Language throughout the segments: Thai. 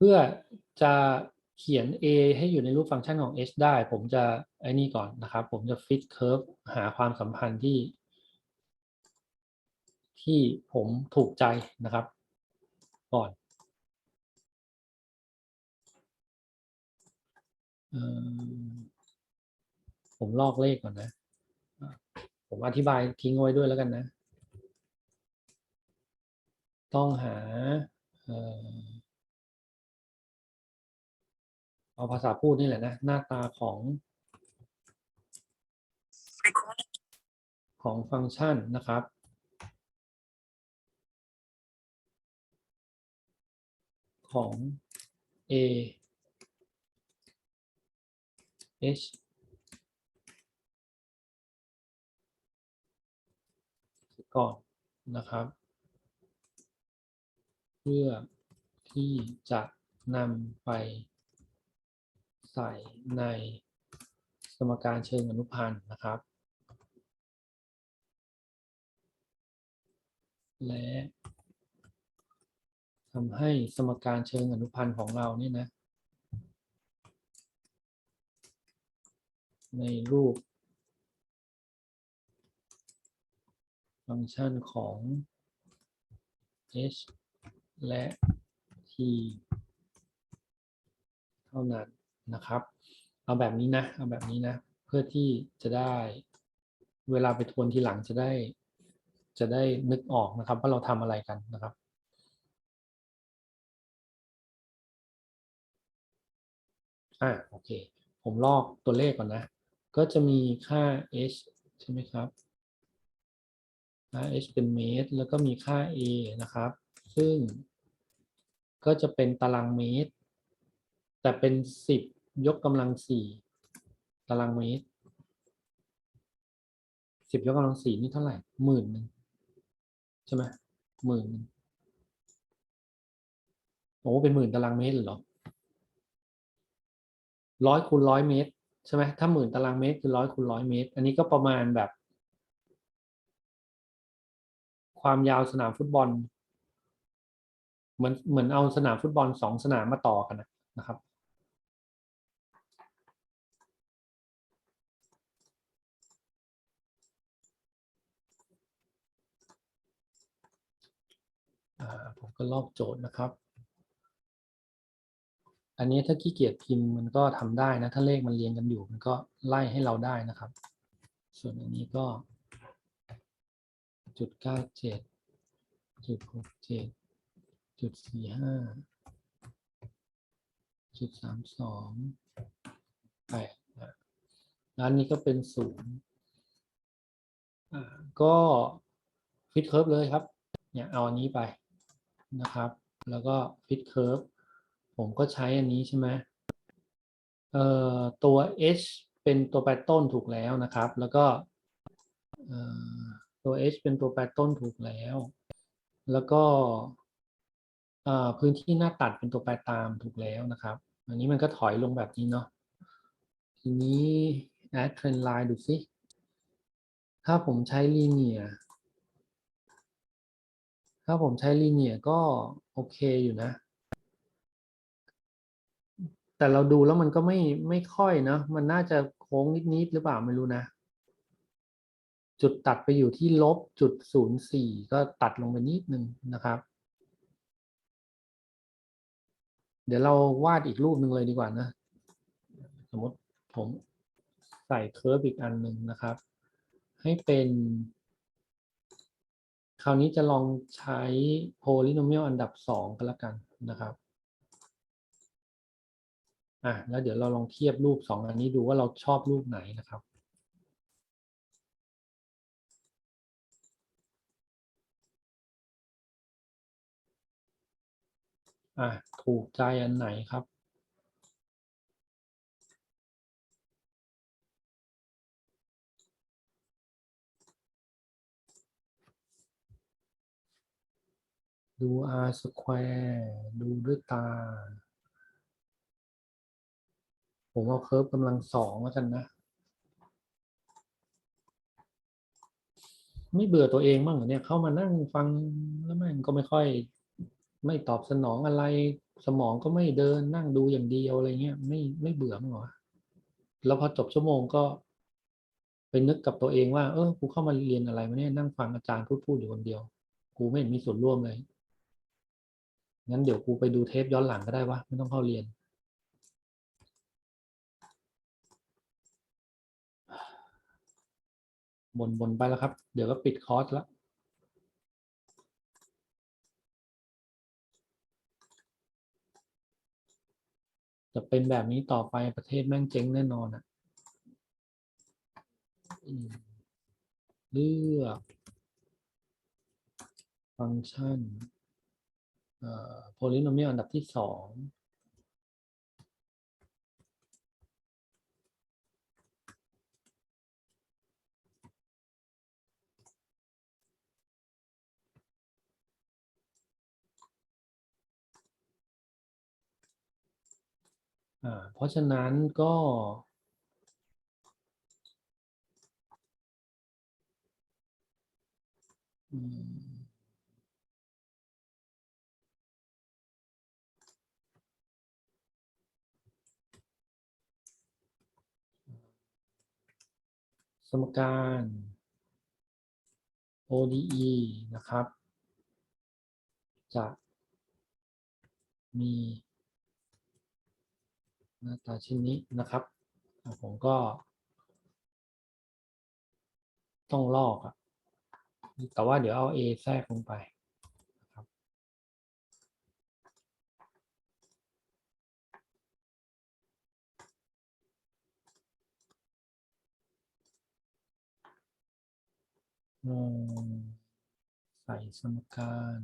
เพื่อจะเขียน a ให้อยู่ในรูปฟังก์ชันของ h ได้ ผมจะไอ้นี่ก่อนนะครับ ผมจะ fit curve หาความสัมพันธ์ที่ ที่ผมถูกใจนะครับ ก่อนออผมลอกเลขก่อนนะ ผมอธิบายทิ้งไว้ด้วยแล้วกันนะ ต้องหา เอาภาษาพูดนี่แหละนะ หน้าตาของของฟังก์ชันนะครับ ของ a h ก่อนนะครับ เพื่อที่จะนำไป ใส่ในสมการเชิงอนุพันธ์นะครับ และทำให้สมการเชิงอนุพันธ์ของเรานี่นะ ในรูป ฟังก์ชันของ h และ t เท่านั้น นะครับ เอาแบบนี้นะ เอาแบบนี้นะ เพื่อที่จะได้เวลาไปทวนทีหลังจะได้ จะได้นึกออกนะครับ ว่าเราทำอะไรกันนะครับอ่าโอเค ผมลอกตัวเลขก่อนนะ ก็จะมีค่า h ใช่ไหมครับค่า h เป็นเมตร แล้วก็มีค่า a นะครับ ซึ่งก็จะเป็นตารางเมตร แต่เป็น 10 ยกกำลัง4ตารางเมตร10ยกกำลัง4นี่เท่าไหร่หมื่นหนึ่งใช่ไหมหมื่นหนึ่งโอ้เป็นหมื่นตารางเมตรเลยหรอร้อยคูณร้อยเมตรใช่ไหมถ้าหมื่นตารางเมตรคือร้อยคูณร้อยเมตร อันนี้ก็ประมาณแบบ ความยาวสนามฟุตบอล เหมือนเหมือนเอาสนามฟุตบอลสองสนามมาต่อกันนะครับ ผมก็ลอกโจทย์นะครับ อันนี้ถ้าขี้เกียจพิมพ์มันก็ทำได้นะ ถ้าเลขมันเรียงกันอยู่ มันก็ไล่ให้เราได้นะครับ ส่วนอันนี้ก็จุดเก้าเจ็ดจุดหกเจ็ดจุดสี่ห้าจุดสามสองแปดนะแล้วอันนี้ก็เป็นศูนย์ก็ฟิตเคิร์ฟเลยครับ เนี่ยเอาอันนี้ไป นะครับ แล้วก็ฟิตเคิร์ผมก็ใช้อันนี้ใช่ไหมเอ่อตัว h เป็นตัวแปรต้นถูกแล้วนะครับ แล้วก็เอ่อตัว h เป็นตัวแปรต้นถูกแล้ว แล้วก็อ่าพื้นที่หน้าตัดเป็นตัวแปรตามถูกแล้วนะครับ อันนี้มันก็ถอยลงแบบนี้เนาะทีนี้ add trend line ดูสิถ้าผมใช้ linear ถ้าผมใช้ linear ก็โอเคอยู่นะ แต่เราดูแล้วมันก็ไม่ไม่ค่อยเนะ มันน่าจะโค้งนิดๆหรือเปล่าไม่รู้นะ จุดตัดไปอยู่ที่ลบจุดศูนย์สี่ก็ตัดลงไปนิดนึงนะครับ เดี๋ยวเราวาดอีกรูปหนึ่งเลยดีกว่านะ สมมติผมใส่เคอร์ฟอีกอันหนึ่งนะครับ ให้เป็น คราวนี้จะลองใช้โพลิโนเมียลอันดับสองกันละกันนะครับอะแล้วเดี๋ยวเราลองเทียบรูปสองอันนี้ดูว่าเราชอบรูปไหนนะครับอะถูกใจอันไหนครับ ดู r square ดูด้วยตา ผมเอาเคิร์ฟกำลังสองแล้วกันนะ ไม่เบื่อตัวเองบ้างเหรอเนี่ย เข้ามานั่งฟังแล้วแม่งก็ไม่ค่อย ไม่ตอบสนองอะไร สมองก็ไม่เดินนั่งดูอย่างเดียวอะไรเงี้ยไม่ไม่เบื่อมั้งเหรอแล้วพอจบชั่วโมงก็ไปนึกกับตัวเองว่า เออ กูเข้ามาเรียนอะไรมาเนี่ยนั่งฟังอาจารย์พูดพูดอยู่คนเดียว กูไม่เห็นมีส่วนร่วมเลย งั้นเดี๋ยวกูไปดูเทปย้อนหลังก็ได้วะไม่ต้องเข้าเรียน บนบนไปแล้วครับ เดี๋ยวก็ปิดคอร์สแล้วจะเป็นแบบนี้ต่อไปประเทศแม่งเจ๊งแน่นอนอะเลือก ฟังก์ชัน เอ่อ polynomial อันดับที่สองอ่าเพราะฉะนั้นก็ อืม สมการ ODE นะครับ จะมีหน้าตาเช่นนี้นะครับ ผมก็ ต้องลอกอะแต่ว่าเดี๋ยวเอา A แทรกลงไปนะครับอืม ใส่สมการ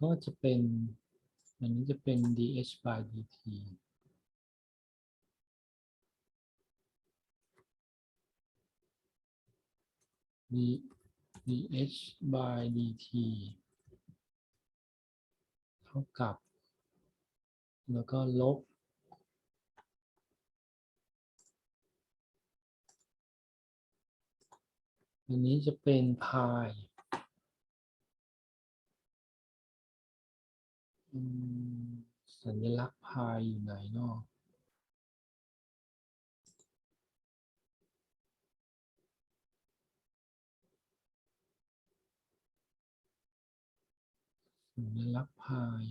ก็จะเป็น อันนี้จะเป็น dh by dt d dh by dt ท่ากับ แล้วก็ลบ อันนี้จะเป็นพายสัญลักษณ์พายอยู่ไหนเนาะ สัญลักษณ์พาย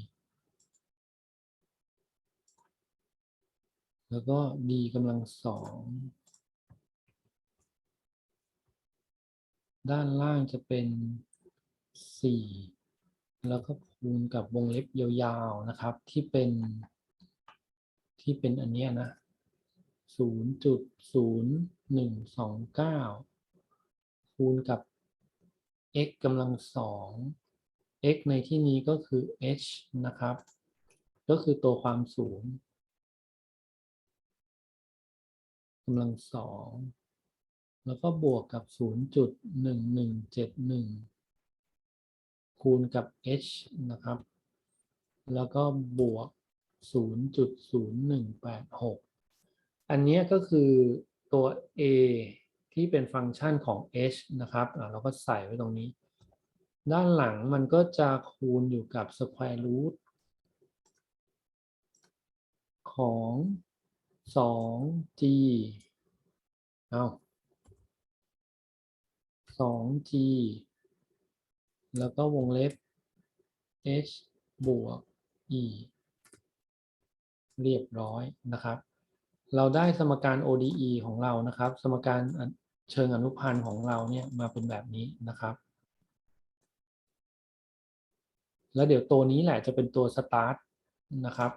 แล้วก็ d กำลังสอง ด้านล่างจะเป็นสี่แล้วก็คูณกับวงเล็บยาวๆนะครับ ที่เป็นที่เป็นอันเนี้ยนะศูนย์จุดศูนย์หนึ่งสองเก้าคูณกับ x กำลังสอง x ในที่นี้ก็คือ h นะครับ ก็คือตัวความสูงกำลังสอง แล้วก็บวกกับ 0.1171 คูณกับ h นะครับ แล้วก็บวก 0.0186 อันนี้ก็คือตัว a ที่เป็นฟังก์ชันของ h นะครับ เราก็ใส่ไว้ตรงนี้ ด้านหลังมันก็จะคูณอยู่กับ square root ของ 2g เอา 2g แล้วก็วงเล็บ h บวก e เรียบร้อยนะครับ เราได้สมการ ODE ของเรานะครับ สมการเชิงอนุพันธ์ของเราเนี่ยมาเป็นแบบนี้นะครับ แล้วเดี๋ยวตัวนี้แหละจะเป็นตัวสตาร์ทนะครับ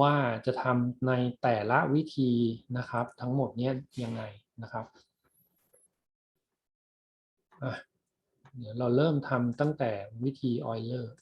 ว่าจะทำในแต่ละวิธีนะครับ ทั้งหมดเนี้ยยังไงนะครับเดี๋ยวเราเริ่มทำตั้งแต่วิธีออยเลอร์